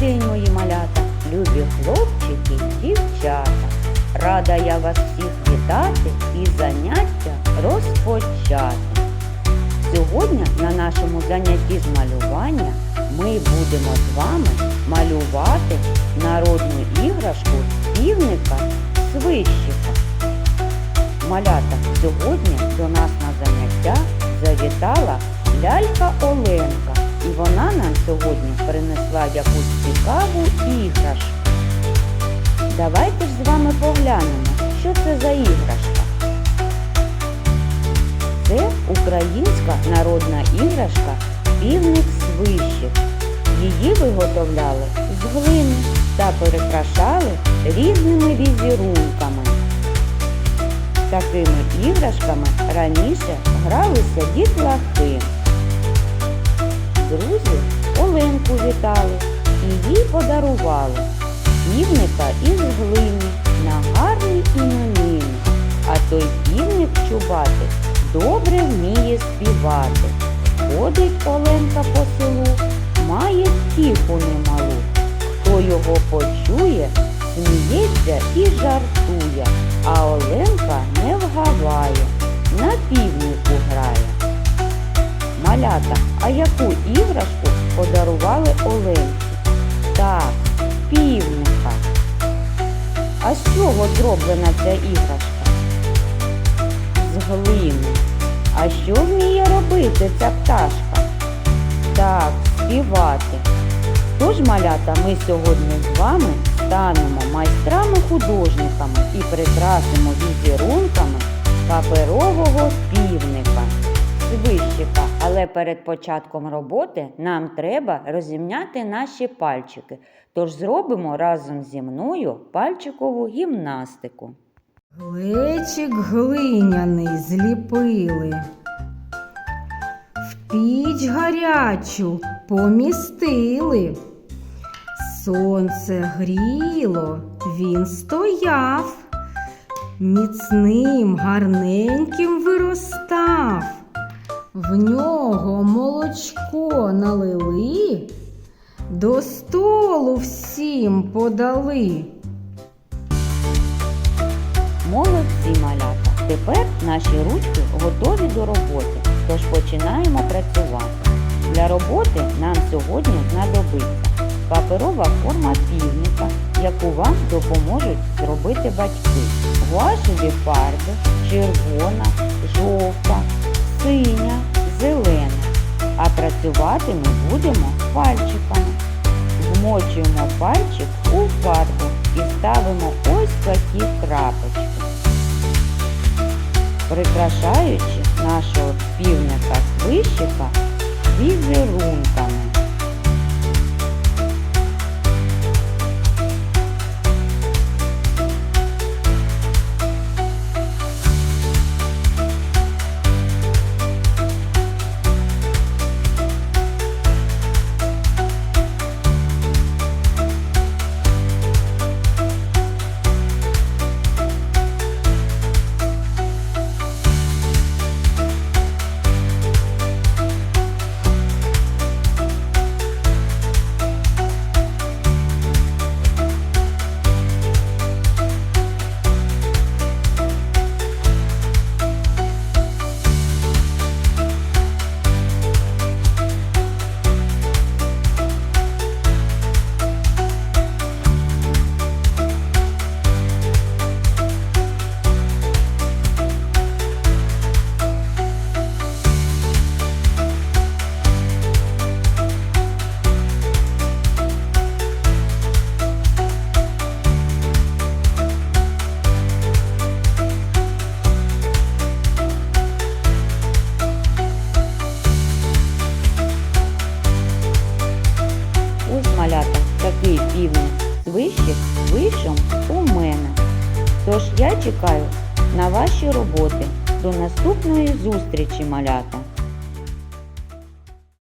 день, мої малята, любі хлопчики, дівчата. Рада я вас всіх вітати і заняття розпочати. Сьогодні на нашому занятті з малювання ми будемо з вами малювати народну іграшку півника свищика. Малята, сьогодні до нас на заняття завітала лялька Оленка, і вона нам сьогодні принесла якусь цікаву іграшку. Давайте ж з вами поглянемо, що це за іграшка. Це українська народна іграшка півник свищик. Її виготовляли з глини та перекрашали різними візерунками. Такими іграшками раніше гралися дітлахи. Друзі Оленку вітали і їй подарували півника із глини на гарний іменини. А той півник чубатий добре вміє співати. Ходить Оленка по селу, має тіху немалу. Хто його почує, сміється і жартує, а Оленка не вгаває, на півнику грає. Малята, а яку іграшку подарували Оленці? Так, півника. А з чого зроблена ця іграшка? З глини. А що вміє робити ця пташка? Так, співати. Тож, малята, ми сьогодні з вами станемо майстрами-художниками і прикрасимо візерунками паперового півника, свищика. Але перед початком роботи нам треба розімняти наші пальчики. Тож зробимо разом зі мною пальчикову гімнастику. Глечик глиняний зліпили, в піч гарячу помістили. Сонце гріло, він стояв, міцним, гарненьким виростав. В нього молочко налили, до столу всім подали. Молодці малята! Тепер наші ручки готові до роботи, тож починаємо працювати. Для роботи нам сьогодні знадобиться паперова форма півника, яку вам допоможуть зробити батьки, гуашеві фарби, червона, жовта, синя, зелена. А працювати ми будемо пальчиками. Вмочуємо пальчик у фарбу і ставимо ось такі крапочки. Прикрашаючи нашого півника свищика візерунками. Тож я чекаю на ваші роботи. До наступної зустрічі, малята!